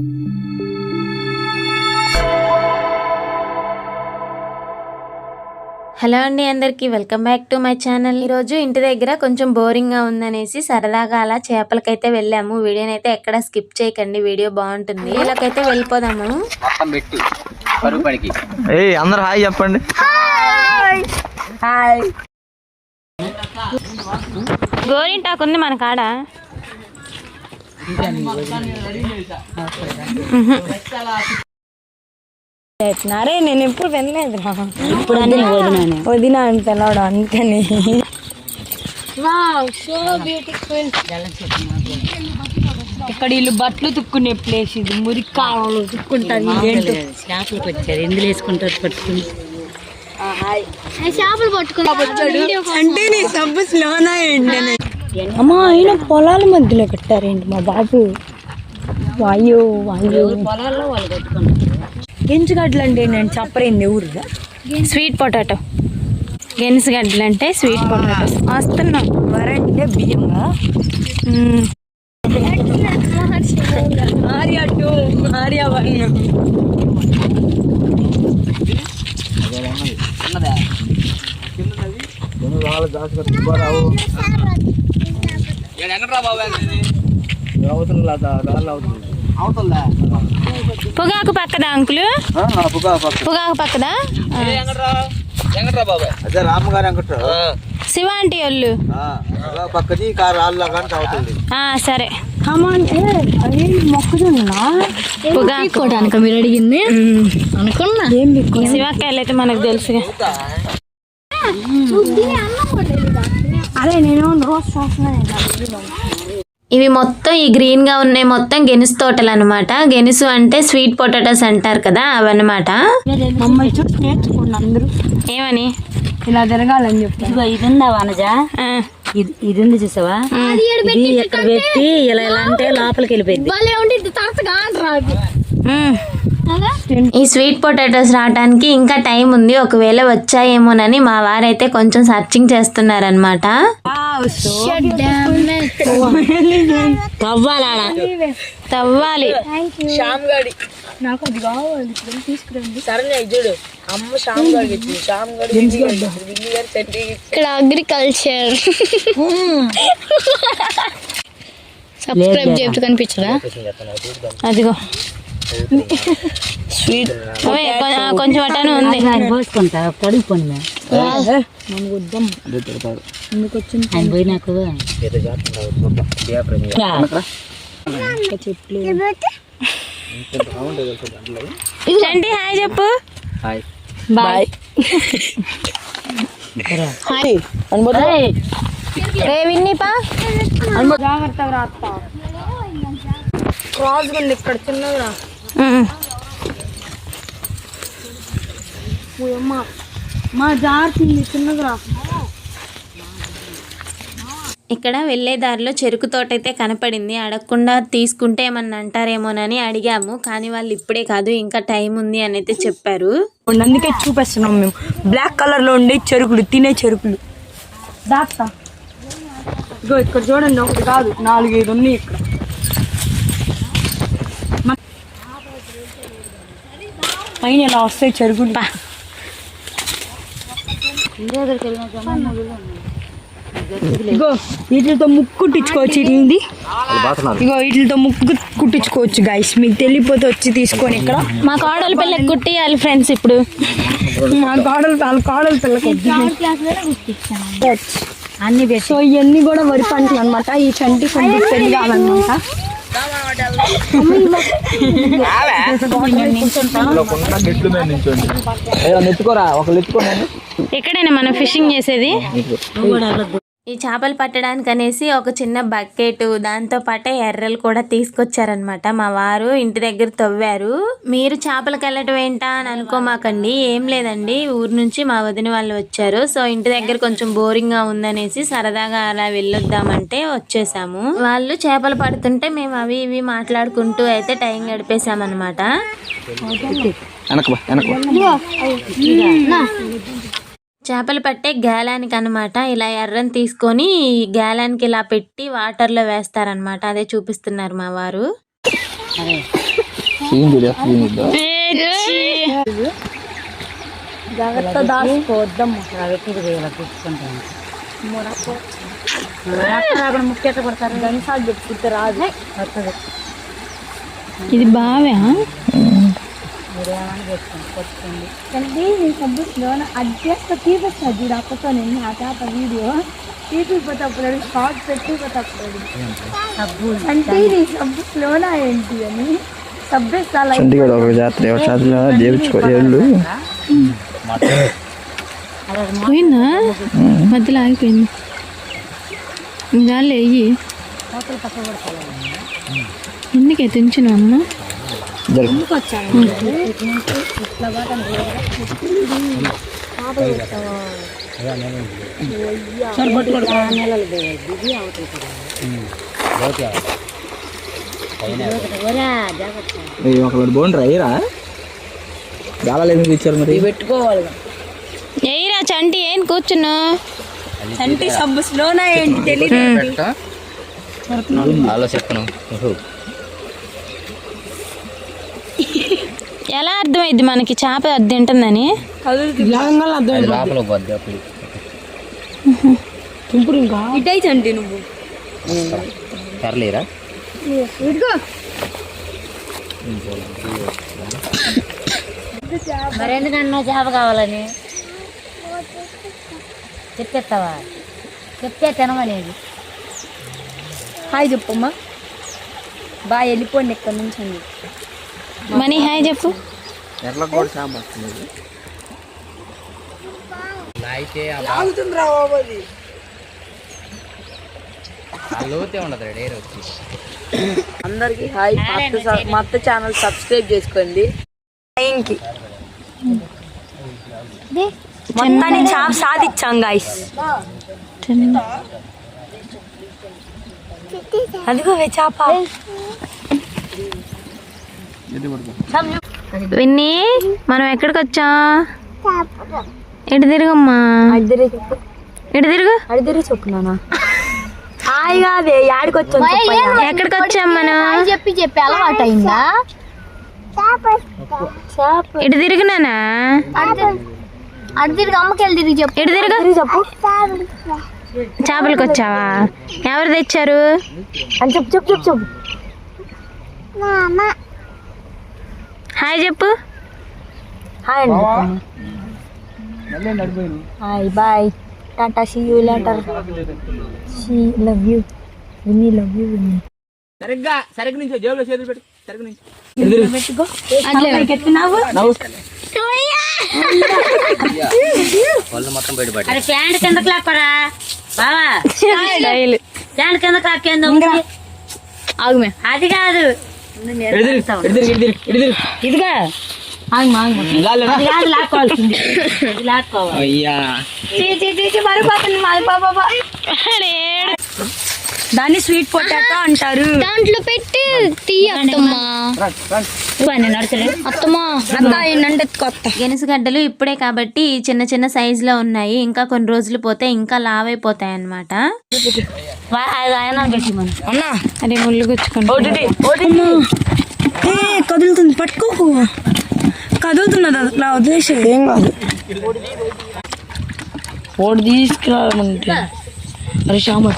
Hello అండి అందరికీ welcome back to my channel. ఈరోజు ఇంటి దగ్గర కొంచెం బోరింగ్గా ఉందనేసి సరదాగా అలా చేపలకైతే వెళ్ళాము. వీడియోని అయితే ఎక్కడ స్కిప్ చేయకండి వీడియో బాగుంటుంది. వీళ్ళకైతే వెళ్ళిపోదాము. అందరు హాయ్ చెప్పండి. గోరింటాకు ఉంది మన కాడ. అరే నేను ఎప్పుడు వినలేదురా. ఇప్పుడు వదిన అని పిలవడం అందుకని. ఇక్కడ వీళ్ళు బట్టలు తుక్కునే ప్లేస్ ఇది మురికి కాలంలో తుక్కుంటారు చేపలు పట్టారు ఎందులో వేసుకుంటారు పట్టుకుని? అంటే నీ సబ్బు స్లోనా ఏంటనే? అమ్మా ఆయన పొలాల మధ్యలో కట్టారేంటి మా బాబు? వాయు వాయు. పొలాల్లో వాళ్ళు కట్టుకుంటారు ఎంచుగడ్డలు అంటే నేను చెప్పరేంది ఊరుగా స్వీట్ పొటాటో. గెనిసిగడ్డలు అంటే స్వీట్ పొటాటో. వస్తున్నాం. వరంటే బియ్యంగా. Arya two Arya one. ఎక్కడ్రా బాబు అది? అవుతుందా పొగాకు పక్కదా అంకులు? పొగాకు పక్కదా? బాబు? అదే రామగారు వెంకట శివ ఆంటీ వాళ్ళు పక్కది కారు రాళ్ళ కానీ అవుతుంది ఆ, సరే. మొక్కజొన్న పొగాకు. మీరు అడిగింది. అనుకున్నా. శివకాయలు అయితే మనకు తెలుసుగా. అదే నేను రోజు చూస్తున్నాను ఇవి మొత్తం ఈ గ్రీన్గా ఉన్నాయి మొత్తం గెనుసు తోటలు అనమాట గెనుసు అంటే స్వీట్ పొటాటోస్ అంటారు కదా అవన్నమాట. మమ్మల్ని చూసి నేర్చుకోండి అందరూ. ఏమని? ఇలా తిరగాలని చెప్పి ఇది ఉందా వనజ? ఇది ఉంది చూసావా? ఇది ఇక్కడ పెట్టి ఇలా ఇలా అంటే లోపలికి వెళ్ళిపోయింది. ఈ స్వీట్ పొటాటోస్ రావడానికి ఇంకా టైం ఉంది. ఒకవేళ వచ్చాయేమోనని మా వారైతే కొంచెం సర్చింగ్ చేస్తున్నారనమాట తవ్వాలా? ఇక్కడ అగ్రికల్చర్. సబ్స్క్రైబ్ చేస్తూ కనిపించదా? అదిగో. స్వీట్. కొంచెం అట్టనే ఉంది. ఆయన పోసుకుంటా కడుగు పోనీ ఆయన పోయి నాకు చంటి హాయ్ చెప్పు. హాయ్. బాయ్. రే విన్నీపా? జాగ్రత్తగా రాస్తా క్రాస్ ఉంది ఇక్కడ చిన్నగా మ్మ్. మా జారుతుంది ఇక్కడ వెళ్ళే దారిలో చెరుకు తోట అయితే కనపడింది. అడగకుండా తీసుకుంటే ఏమన్నా అంటారేమోనని అడిగాము. కానీ వాళ్ళు ఇప్పుడే కాదు ఇంకా టైం ఉంది అని అయితే చెప్పారు అందుకే చూపిస్తున్నాం మేము. బ్లాక్ కలర్లో ఉండే చెరుకులు తినే చెరుకులు. ఇక్కడ చూడండి ఒకటి కాదు నాలుగు ఐదు ఉన్నాయి ఇక్కడ. పైన ఇలా వస్తాయి చెరుకులు ఇగో వీటితో ముక్కు కుట్టించుకోవచ్చు ఇది ఇగో వీటితో ముక్కు కుట్టించుకోవచ్చు గైస్ మీకు తెలియపోతే వచ్చి తీసుకొని ఇక్కడ. మా కోడల పిల్లకి కుట్టియాలి ఫ్రెండ్స్ ఇప్పుడు. మా కాడలు వాళ్ళ కాడలు పిల్లకి అన్ని సో ఇవన్నీ కూడా వరి పంటలు అనమాట ఈ చంటి కొంచెం పెరగాలన్నమాట నెట్లు ఎక్కడైనా మనం ఫిషింగ్ చేసేది? ఈ చేపలు పట్టడానికి అనేసి ఒక చిన్న బకెట్ దాంతో పాటే ఎర్రలు కూడా తీసుకొచ్చారనమాట మా వారు ఇంటి దగ్గర తవ్వారు. మీరు చేపలకు వెళ్ళటం ఏంటా అని అనుకోమాకండి. ఏం లేదండి. ఊరు నుంచి మా వదిన వాళ్ళు వచ్చారు. సో ఇంటి దగ్గర కొంచెం బోరింగ్గా ఉందనేసి సరదాగా అలా వెళ్ళొద్దామంటే వచ్చేసాము. వాళ్ళు చేపలు పడుతుంటే మేము అవి ఇవి మాట్లాడుకుంటూ అయితే టైం గడిపేశామన్నమాట. చేపలు పట్టే గ్యాలానికి అనమాట ఇలా ఎర్రని తీసుకొని గ్యాలానికి ఇలా పెట్టి వాటర్లో వేస్తారనమాట. అదే చూపిస్తున్నారు మా వారు. సీన్ చూడు రాదు ఇది బావే అంటే నేను సబ్బులో అడ్జస్ట్ తీపిస్తా చూడు అప్పతో నేను ఆ తాత వీడియో షార్ట్ అప్పుడు అంటే నీ సబ్బులోనా ఏంటి అని సబ్బేస్తా చండీగఢ్ ఒక జాతర ఎవరి జాతర? చేయించుకో ఏళ్ళు పోయిందా? మధ్యలో ఆగిపోయింది. తుంచును అమ్మ జరుగు ఒకళ్ళు బోన్ రైరా గాలాలు ఎందుకు ఇచ్చారు మరి పెట్టుకోవాలి ఎయిరా చంటి ఏం కూర్చున్నా అంటే సబ్బులోనా ఏంటి తెలియదు ఆలోచిస్తున్నాం ఎలా అర్థమైంది మనకి? చేప అది తింటుందని? అది లోపల పోద్ది అప్పుడు. ఇటైతే నువ్వు. కర్లేరా మరి ఎందుకన్నా చేప కావాలని? చెప్పేస్తావా? చెప్తే తినమనేది హాయ్ చెప్పమ్మా. బాగా వెళ్ళిపోండి ఇక్కడ నుంచి అండి మనీ హాయ్ చెప్పు. అందరికి హాయ్. మా అత్త ఛానల్ సబ్స్క్రైబ్ చేసుకోండి. టైంకి మొత్తాన్ని చాప్ సాధించాం గాయస్ అదిగో చాప. విన్ని మనం ఎక్కడికి వచ్చాం? ఇటు తిరుగమ్మా? ఇటు తిరుగు? అడిదిరి చెప్పున్నానా హాయ్ కాదే యాడికి చెప్పయ్యా. ఎక్కడికి వచ్చాం మనం? చెప్పి చెప్పి అలవాటు అయిందా ఇటు తిరుగునానా అటు తిరిగి. అమ్మకి వెళ్ళి తిరిగి చెప్పు. ఇటు తిరుగు? అడిదిరి చెప్పు చేపలకు వచ్చావా? ఎవరు తెచ్చారు? అని చెప్పు చెప్పు. చెప్పు చెప్పు హాయ్ చెప్పు. హాయ్ అండి. Hi bye. Tata see you later see love you Winnie love you Winnie సరిగ్గా సరిగ్గా నుంచి జేబులో చేతులు పెట్టు సరిగ్గా నుంచి. ఎత్తినావు వాళ్ళు మొత్తం బయటపడి అరే ప్యాంట్ కిందకి లేపరా బావా. స్టైల్ ప్యాంట్ కిందకి లాక్కేందో ఆగుమే అది కాదు. ఇదిగా. లాక్కోవాల్సింది. దాన్ని స్వీట్ పొటాటో అంటారు. దాంట్లో పెట్టి తీయ గెనుసుగడ్డలు ఇప్పుడే కాబట్టి చిన్న చిన్న size లో ఉన్నాయి. ఇంకా కొన్ని రోజులు పోతే ఇంకా లావ్ అయిపోతాయి అది అది ముళ్ళు కదులుతుంది పట్టుకోకు కదులుతున్నది అట్లా వదిలేసి ఏం కాదు. ఓడి తీసుకురామంటే.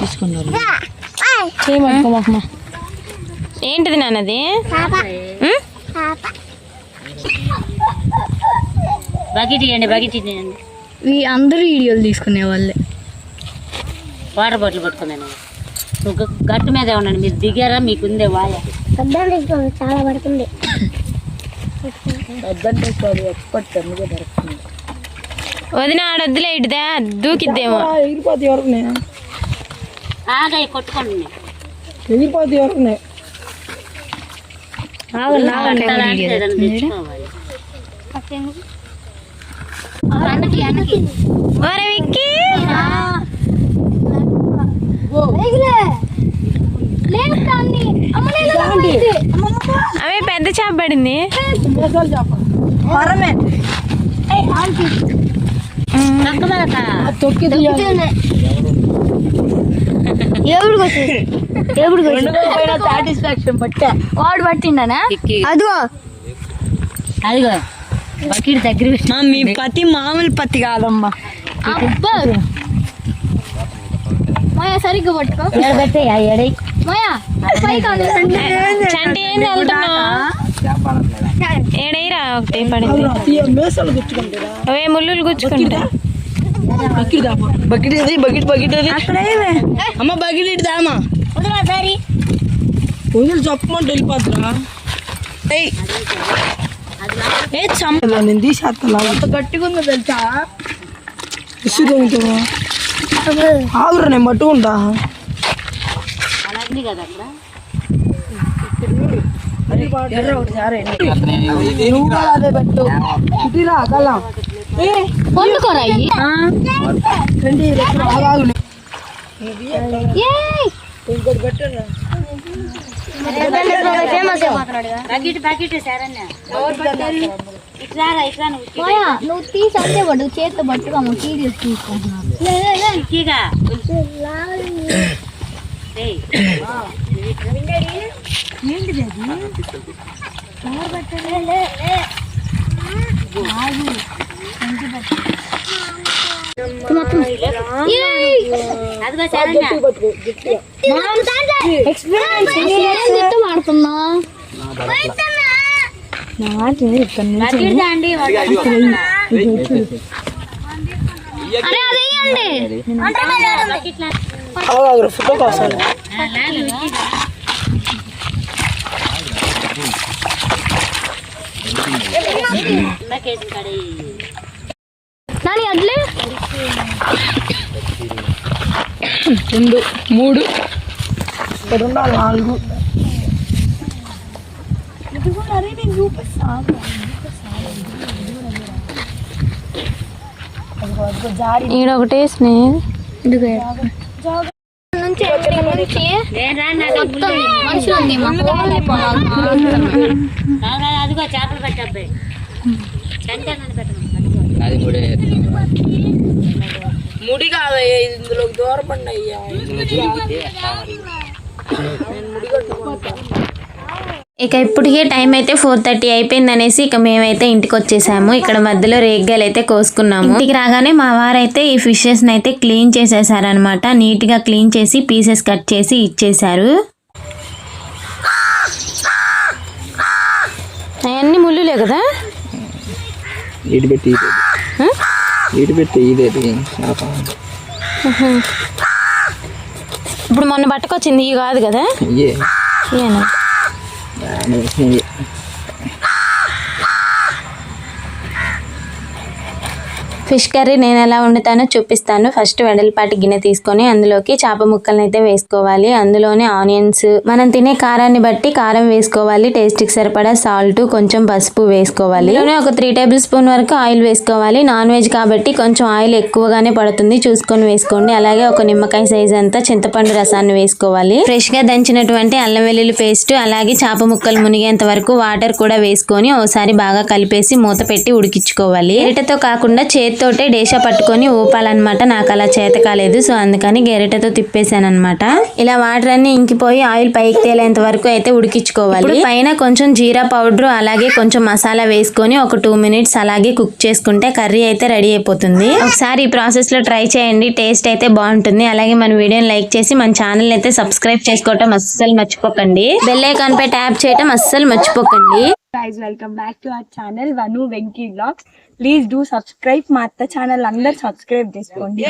తీసుకున్నారు ఏంటిది నాన్నది? బకెట్ ఇవ్వండి బకెట్ ఇవ్వండి ఈ అందరూ వీడియోలు తీసుకునే వాళ్ళే వాటర్ బాటిల్ పట్టుకున్నాను నువ్వు గ- గట్టు మీద ఉండండి మీరు దిగారా మీకుందే వాయ వద్దంటే సారీ ఎక్స్పర్ట్ అందుకే దొరుకుతుంది వదిన ఆడొద్దులే ఇటుదా దూకిద్దేమో ఎగిరిపోతే ఎవరికి ఆగా కొట్టుకోండి ఎగిరిపోతే ఎవరికి కట్టాలంటే ఏదైనా ఓరే విక్కీ! అవి పెద్ద చేప పడింది. సాటిస్ఫాక్షన్ పట్టా. వాడు పట్టిండనా? అదిగో. అదిగో. బకెట్ దగ్గర మీ పతి మామూలు పత్తి కాదమ్మా. అబ్బా! మాయా సరిగ్గా పట్టుకో. ఎక్కడ పెట్టే ఆ ఎడై మాయా పైకి అందుకండి. చంటి ఏం చల్లుతున్నావు ఏడైరా ఒకటి పడింది. మేసలు గుచ్చుకుంటారా అవే ముళ్ళులు గుచ్చుకుంటా బకెట్ బకెట్ అది బకెట్ బకెట్ అది అమ్మ బకెట్ ఇటు దామా. వదిలా సరి పూజలు చెప్పమంటే ఏ చంప నేను తీసేస్తా అంత గట్టిగా ఉందో తెలుసా? ఆగురా నేను పట్టుకుంటా. ఒకటి సారే వండుకోరా ఇంకోటి బకెట్ నువ్వు తీసి అంతే పట్టు చేతితో పట్టుకోము ఇక్కిగా ఏయ్. మాడుతున్నా బకెట్ దాండి అరే అది ఇయ్యండి. బకెట్లా ఆగాగు ఫోటో కడి నాని అడ్లే రెండు మూడు. ఇక్కడ నాలుగు. ఈడ ఒకటి స్నేహ. నుంచి ఎక్కడి నుంచి నేను రా నా మొత్తం మనుషులు ఉంది మా ఫోన్ అయిపోవాలి రావు అదిగో చేపలు పెట్టబ్బాయి అది కూడా ముడి కాదు ఇందులో అయ్యా ఇక ఇప్పటికే టైం అయితే ఫోర్ థర్టీ అయిపోయింది అనేసి ఇక మేమైతే ఇంటికి వచ్చేసాము. ఇక్కడ మధ్యలో రేగ్గాలు అయితే కోసుకున్నాము. ఇంటికి రాగానే మా వారైతే ఈ ఫిషెస్ అయితే క్లీన్ చేసేసారనమాట నీట్గా క్లీన్ చేసి పీసెస్ కట్ చేసి ఇచ్చేసారు అవన్నీ ముళ్ళులే కదా? ఇటు పెట్టి ఇదే. ఇటు పెట్టి ఇదే ఇప్పుడు మొన్న పట్టుకొచ్చింది ఇవి కాదు కదా? Mình. ఫిష్ కర్రీ నేను ఎలా వండుతానో చూపిస్తాను. ఫస్ట్ వెడల్పాటి గిన్నె తీసుకొని అందులోకి చేప ముక్కలను అయితే వేసుకోవాలి. అందులోనే ఆనియన్స్ మనం తినే కారాన్ని బట్టి కారం వేసుకోవాలి. టేస్ట్కి సరిపడా సాల్ట్ కొంచెం పసుపు వేసుకోవాలి. ఒక త్రీ టేబుల్ స్పూన్ వరకు ఆయిల్ వేసుకోవాలి. నాన్ వెజ్ కాబట్టి కొంచెం ఆయిల్ ఎక్కువగానే పడుతుంది. చూసుకొని వేసుకోండి. అలాగే ఒక నిమ్మకాయ సైజ్ అంతా చింతపండు రసాన్ని వేసుకోవాలి. ఫ్రెష్గా దంచినటువంటి అల్లం వెల్లుల్లి పేస్ట్ అలాగే చేప ముక్కలు మునిగేంత వరకు వాటర్ కూడా వేసుకొని ఓసారి బాగా కలిపేసి మూత పెట్టి ఉడికించుకోవాలి. గరిటెతో కాకుండా చేతి చేతితోటే డేషా పట్టుకొని ఊపాలన్నమాట. నాకు అలా చేత కాలేదు. సో అందుకని గరిటెతో తిప్పేశాను అనమాట ఇలా వాటర్ అన్ని ఇంకిపోయి ఆయిల్ పైకి తేలేంత వరకు అయితే ఉడికించుకోవాలి. ఇప్పుడు పైన కొంచెం జీరా పౌడర్ అలాగే కొంచెం మసాలా వేసుకొని ఒక టూ మినిట్స్ అలాగే కుక్ చేసుకుంటే కర్రీ అయితే రెడీ అయిపోతుంది. ఒకసారి ఈ ప్రాసెస్లో ట్రై చేయండి. టేస్ట్ అయితే బాగుంటుంది. అలాగే మన వీడియోని లైక్ చేసి మన ఛానల్ అయితే సబ్స్క్రైబ్ చేసుకోవటం అస్సలు మర్చిపోకండి. బెల్ ఐకాన్ పై ట్యాప్ చేయటం అస్సలు మర్చిపోకండి. Guys welcome back to our channel వను Venky vlogs please do subscribe మా అత్త ఛానల్ అందరు సబ్స్క్రైబ్ చేసుకోండి.